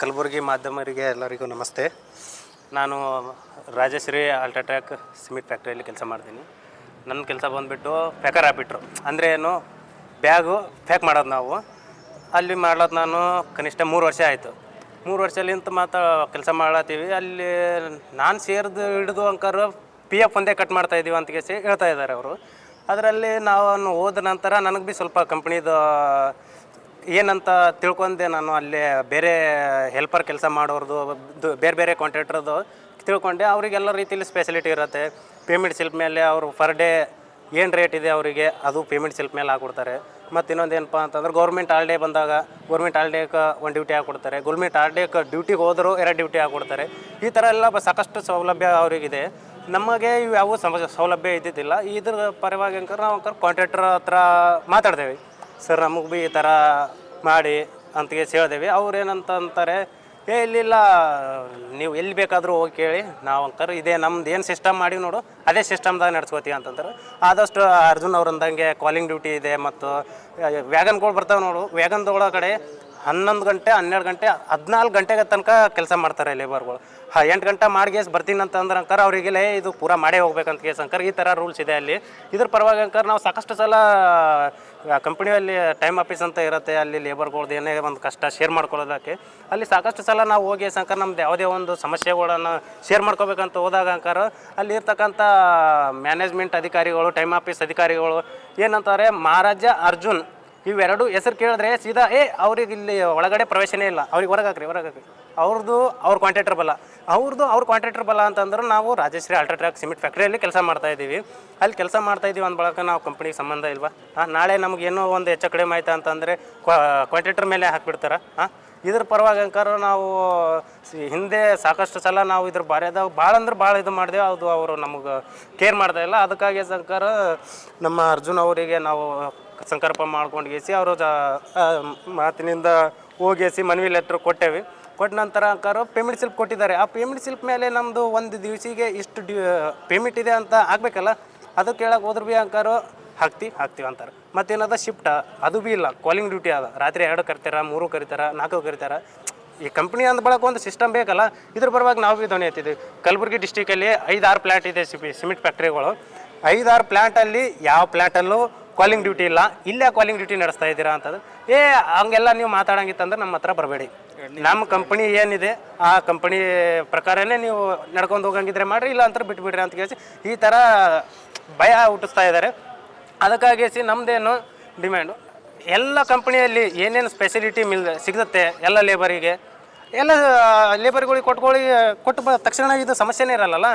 ಕಲಬುರಗಿ ಮಾಧ್ಯಮರಿಗೆ ಎಲ್ಲರಿಗೂ ನಮಸ್ತೆ. ನಾನು ರಾಜಶ್ರೀ ಅಲ್ಟ್ರಾಟ್ರ್ಯಾಕ್ ಸಿಮೆಂಟ್ ಫ್ಯಾಕ್ಟ್ರಿಯಲ್ಲಿ ಕೆಲಸ ಮಾಡ್ತೀನಿ. ನನ್ನ ಕೆಲಸ ಬಂದುಬಿಟ್ಟು ಪ್ಯಾಕರ್ ಹಾಕ್ಬಿಟ್ರು ಅಂದರೆ ಏನು? ಬ್ಯಾಗು ಪ್ಯಾಕ್ ಮಾಡೋದು ನಾವು. ಅಲ್ಲಿ ಮಾಡೋದು ನಾನು ಕನಿಷ್ಠ ಮೂರು ವರ್ಷ ಆಯಿತು. ಮೂರು ವರ್ಷಲಿಂತ ಮಾತ್ರ ಕೆಲಸ ಮಾಡತ್ತೀವಿ ಅಲ್ಲಿ ನಾನು ಸೇರಿದು ಹಿಡಿದು ಅಂಕರು ಪಿ ಎಫ್ ಒಂದೇ ಕಟ್ ಮಾಡ್ತಾ ಇದ್ದೀವಿ ಅಂತ ಕೇಸಿ ಹೇಳ್ತಾ ಇದ್ದಾರೆ ಅವರು. ಅದರಲ್ಲಿ ನಾವು ಹೋದ ನಂತರ ನನಗೆ ಭೀ ಸ್ವಲ್ಪ ಕಂಪ್ನಿದು ಏನಂತ ತಿಳ್ಕೊಂಡೆ ನಾನು ಅಲ್ಲಿ ಬೇರೆ ಹೆಲ್ಪರ್ ಕೆಲಸ ಮಾಡೋರ್ದು ಬೇರೆ ಬೇರೆ ಕಾಂಟ್ರಾಕ್ಟ್ರದ್ದು ತಿಳ್ಕೊಂಡೆ. ಅವರಿಗೆಲ್ಲ ರೀತಿಯಲ್ಲಿ ಸ್ಪೆಷಲಿಟಿ ಇರುತ್ತೆ. ಪೇಮೆಂಟ್ ಸಿಲ್ಪ್ ಮೇಲೆ ಅವರು ಪರ್ ಡೇ ಏನು ರೇಟ್ ಇದೆ ಅವರಿಗೆ, ಅದು ಪೇಮೆಂಟ್ ಸಿಲ್ಪ್ ಮೇಲೆ ಹಾಕ್ಕೊಡ್ತಾರೆ ಮತ್ತು ಇನ್ನೊಂದು ಏನಪ್ಪ ಅಂತಂದ್ರೆ ಗೌರ್ಮೆಂಟ್ ಡೇ ಬಂದಾಗ ಗೌರ್ಮೆಂಟ್ ಹಾಲ್ಡೇಗೆ ಒಂದು ಡ್ಯೂಟಿ ಹಾಕ್ಕೊಡ್ತಾರೆ ಗೌರ್ಮೆಂಟ್ ಹಾಲ್ಡೇಗೆ ಡ್ಯೂಟಿಗೆ ಹೋದರೂ ಎರಡು ಡ್ಯೂಟಿ ಹಾಕ್ಕೊಡ್ತಾರೆ ಈ ಥರ ಎಲ್ಲ ಸಾಕಷ್ಟು ಸೌಲಭ್ಯ ಅವರಿಗಿದೆ. ನಮಗೆ ಇವು ಯಾವ ಸೌಲಭ್ಯ ಇದ್ದಿದ್ದಿಲ್ಲ. ಇದ್ರ ಪರವಾಗಿ ನಾವು ಅಂಕರ್ ಕಾಂಟ್ರಾಕ್ಟರ್ ಹತ್ರ ಮಾತಾಡ್ತೇವೆ. ಸರ್, ನಮಗೆ ಭೀ ಈ ಥರ ಮಾಡಿ ಅಂತ ಹೇಳ್ದೇವಿ ಅವ್ರು ಏನಂತ ಅಂತಾರೆ ಏ, ಇಲ್ಲಿಲ್ಲ, ನೀವು ಎಲ್ಲಿ ಬೇಕಾದರೂ ಹೋಗಿ ಕೇಳಿ. ನಾವು ಅಂತಾರೆ ಇದೇ ನಮ್ದು ಏನು ಸಿಸ್ಟಮ್ ಮಾಡಿ ನೋಡು. ಅದೇ ಸಿಸ್ಟಮ್ದಾಗ ನಡ್ಸ್ಕೋತೀವಿ ಅಂತಂತಾರೆ ಆದಷ್ಟು ಅರ್ಜುನ್ ಅವ್ರಂದಂಗೆ ಕಾಲಿಂಗ್ ಡ್ಯೂಟಿ ಇದೆ ಮತ್ತು, ವ್ಯಾಗನ್ಗಳು ಬರ್ತಾವೆ ನೋಡು. ವ್ಯಾಗನ್ದೊಳ ಕಡೆ ಹನ್ನೊಂದು ಗಂಟೆ, ಹನ್ನೆರಡು ಗಂಟೆ, ಹದಿನಾಲ್ಕು ಗಂಟೆಗೆ ತನಕ ಕೆಲಸ ಮಾಡ್ತಾರೆ ಲೇಬರ್ಗಳು ಹಾಂ, ಎಂಟು ಗಂಟೆ ಮಾಡಿ ಗೇಸ್ ಬರ್ತೀನಿ ಅಂತಂದ್ರೆ ಅಂಕರ್ ಅವರಿಗೆಲ್ಲ ಇದು ಪೂರ ಮಾಡೇ ಹೋಗ್ಬೇಕಂತ ಕೇಸ್ ಅಂಕರ್. ಈ ಥರ ರೂಲ್ಸ್ ಇದೆ ಅಲ್ಲಿ. ಇದ್ರ ಪರವಾಗಿ ಅಂಕರ್, ನಾವು ಸಾಕಷ್ಟು ಸಲ ಕಂಪ್ನಿಯಲ್ಲಿ ಟೈಮ್ ಆಫೀಸ್ ಅಂತ ಇರುತ್ತೆ, ಅಲ್ಲಿ ಲೇಬರ್ಗಳ್ದು ಏನೇ ಒಂದು ಕಷ್ಟ ಶೇರ್ ಮಾಡ್ಕೊಳ್ಳೋದಕ್ಕೆ. ಅಲ್ಲಿ ಸಾಕಷ್ಟು ಸಲ ನಾವು ಹೋಗಿ ಸಂಕರ್ ನಮ್ದು ಯಾವುದೇ ಒಂದು ಸಮಸ್ಯೆಗಳನ್ನು ಶೇರ್ ಮಾಡ್ಕೋಬೇಕಂತ ಹೋದಾಗ ಅಂಕರ್, ಅಲ್ಲಿ ಇರ್ತಕ್ಕಂಥ ಮ್ಯಾನೇಜ್ಮೆಂಟ್ ಅಧಿಕಾರಿಗಳು ಟೈಮ್ ಆಫೀಸ್ ಅಧಿಕಾರಿಗಳು ಏನಂತಾರೆ, ಮಹಾರಾಜ ಅರ್ಜುನ್ ಇವೆರಡು ಹೆಸರು ಕೇಳಿದ್ರೆ ಸೀದಾ, ಏ, ಅವ್ರಿಗೆ ಇಲ್ಲಿ ಒಳಗಡೆ ಪ್ರವೇಶನೇ ಇಲ್ಲ. ಅವ್ರಿಗೆ ಹೊರಗೆ ಹೊರಗಾಕ್ರಿ. ಹೊರಗೆ ಹಾಕ್ರಿ ಅವ್ರದ್ದು ಅವ್ರ ಕಾಂಟ್ರಾಕ್ಟರ್ ಬಲ. ಅವ್ರದ್ದು ಅವ್ರ ಕಾಂಟ್ರಾಕ್ಟರ್ ಬಲ ಅಂತಂದ್ರೆ ನಾವು ರಾಜಶ್ರೀ ಅಲ್ಟ್ರಾಟ್ರಾಕ್ ಸಿಮೆಂಟ್ ಫ್ಯಾಕ್ಟ್ರಿಯಲ್ಲಿ ಕೆಲಸ ಮಾಡ್ತಾ ಇದ್ದೀವಿ. ಅಲ್ಲಿ ಕೆಲಸ ಮಾಡ್ತಾ ಇದ್ದೀವಿ ಅಂದ ಬಳಕ ನಾವು ಕಂಪ್ನಿಗೆ ಸಂಬಂಧ ಇಲ್ವಾ? ಹಾಂ ನಾಳೆ ನಮ್ಗೆ ಏನೋ ಒಂದು ಹೆಚ್ಚು ಕಡಿಮೆ ಆಯ್ತಾ ಅಂತಂದರೆ ಕಾಂಟ್ರಾಕ್ಟರ್ ಮೇಲೆ ಹಾಕ್ಬಿಡ್ತಾರೆ. ಹಾಂ ಇದ್ರ ಪರವಾಗಿ ಅಂಕಾರ ನಾವು ಹಿಂದೆ ಸಾಕಷ್ಟು ಸಲ ನಾವು ಇದ್ರ ಬಾರ್ಯದಾಗ ಭಾಳ ಅಂದ್ರೆ ಭಾಳ ಇದು ಮಾಡಿದೆವು, ಅದು ಅವರು ನಮಗೆ ಕೇರ್ ಮಾಡ್ತಾ ಇಲ್ಲ. ಅದಕ್ಕಾಗಿ ಸಂಕಾರ ನಮ್ಮ ಅರ್ಜುನ್ ಅವರಿಗೆ ನಾವು ಸಂಕಲ್ಪ ಮಾಡ್ಕೊಂಡು ಗೇಸಿ ಅವರು ಮಾತಿನಿಂದ ಹೋಗೇಸಿ ಮನವಿ ಲೆಟ್ರ್ ಕೊಟ್ಟೇವಿ. ಕೊಟ್ಟ ನಂತರ ಅಂಕಾರು ಪೇಮೆಂಟ್ ಸಿಲ್ಪ್ ಕೊಟ್ಟಿದ್ದಾರೆ. ಆ ಪೇಮೆಂಟ್ ಸಿಲ್ಪ್ ಮೇಲೆ ನಮ್ಮದು ಒಂದು ದಿವಸಿಗೆ ಇಷ್ಟು ಡ್ಯೂ ಪೇಮೆಂಟ್ ಇದೆ ಅಂತ ಆಗಬೇಕಲ್ಲ? ಅದು ಕೇಳಕ್ಕೆ ಹೋದ್ರು ಭೀ ಅಂಕಾರು ಹಾಕ್ತಿ, ಹಾಕ್ತೀವಿ ಅಂತಾರೆ. ಮತ್ತೇನದ ಶಿಫ್ಟ ಅದು ಭೀ ಇಲ್ಲ. ಕಾಲಿಂಗ್ ಡ್ಯೂಟಿ ಅದ. ರಾತ್ರಿ ಎರಡು ಕರಿತಾರ, ಮೂರು ಕರಿತಾರ, ನಾಲ್ಕು ಕರಿತಾರ. ಈ ಕಂಪ್ನಿ ಅಂದ ಬಳಕ ಒಂದು ಸಿಸ್ಟಮ್ ಬೇಕಲ್ಲ? ಇದ್ರ ಪರವಾಗಿ ನಾವು ಭೀ ಧ್ವನಿ ಎತ್ತಿದ್ದೀವಿ ಕಲಬುರಗಿ ಡಿಸ್ಟಿಕಲ್ಲಿ ಐದಾರು ಪ್ಲ್ಯಾಂಟ್ ಇದೆ ಸಿಮಿ ಸಿಮೆಂಟ್ ಫ್ಯಾಕ್ಟ್ರಿಗಳು ಐದಾರು ಪ್ಲ್ಯಾಂಟಲ್ಲಿ ಯಾವ ಪ್ಲ್ಯಾಂಟಲ್ಲೂ ಕಾಲಿಂಗ್ ಡ್ಯೂಟಿ ಇಲ್ಲ. ಇಲ್ಲೇ ಕಾಲಿಂಗ್ ಡ್ಯೂಟಿ ನಡೆಸ್ತಾ ಇದ್ದೀರಾ ಅಂತಂದ್ರೆ, ಏ, ಹಂಗೆಲ್ಲ ನೀವು ಮಾತಾಡಂಗಿತ್ತಂದ್ರೆ ನಮ್ಮ ಹತ್ರ ಬರಬೇಡಿ. ನಮ್ಮ ಕಂಪನಿ ಏನಿದೆ, ಆ ಕಂಪನಿ ಪ್ರಕಾರನೇ ನೀವು ನಡ್ಕೊಂಡು ಹೋಗಂಗಿದ್ರೆ ಮಾಡಿರಿ, ಇಲ್ಲ ಅಂತ ಬಿಟ್ಬಿಡ್ರಿ ಅಂತ ಕೇಳಿಸಿ, ಈ ಥರ ಭಯ ಹುಟ್ಟಿಸ್ತಾ ಇದ್ದಾರೆ. ಅದಕ್ಕಾಗಿ ಸಿ ನಮ್ಮದೇನು ಡಿಮ್ಯಾಂಡು ಎಲ್ಲ ಕಂಪ್ನಿಯಲ್ಲಿ ಏನೇನು ಸ್ಪೆಷಲಿಟಿ ಮಿಲ್ ಸಿಗುತ್ತೆ, ಎಲ್ಲ ಲೇಬರಿಗೆ ಎಲ್ಲ ಲೇಬರ್ಗಳಿಗೆ ಕೊಟ್ಕೊಳ್ಳಿ, ಕೊಟ್ಟು ಬ, ತಕ್ಷಣ ಇದು ಸಮಸ್ಯೆನೇ ಇರಲ್ಲಲ್ಲ.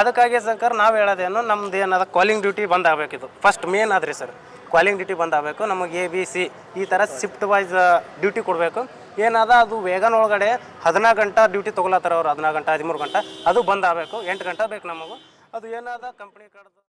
ಅದಕ್ಕಾಗಿ ಸರ್ಕಾರ ನಾವು ಹೇಳೋದೇನು, ನಮ್ದು ಏನದ calling duty bandh first main ಆದ್ರಿ ಸರ್ ಕಾಲಿಂಗ್ ಡ್ಯೂಟಿ ಬಂದ್ ಆಗಬೇಕು ನಮಗೆ ಎ ಬಿ ಸಿ ಈ ಥರ ಶಿಫ್ಟ್ ವೈಸ್ ಡ್ಯೂಟಿ ಕೊಡಬೇಕು. ಏನಾದ ಅದು ವೇಗನ ಒಳಗಡೆ ಹದಿನಾಲ್ಕು ಗಂಟೆ ಡ್ಯೂಟಿ ತೊಗೊಳತ್ತಾರ ಅವ್ರು, ಹದಿನಾಲ್ಕು ಗಂಟೆ, ಹದಿಮೂರು ಗಂಟೆ, ಅದು ಬಂದ್ ಆಗಬೇಕು ಎಂಟು ಗಂಟೆ ಬೇಕು ನಮಗೂ. ಅದು ಏನಾದ ಕಂಪ್ನಿ ಕಡ್ದು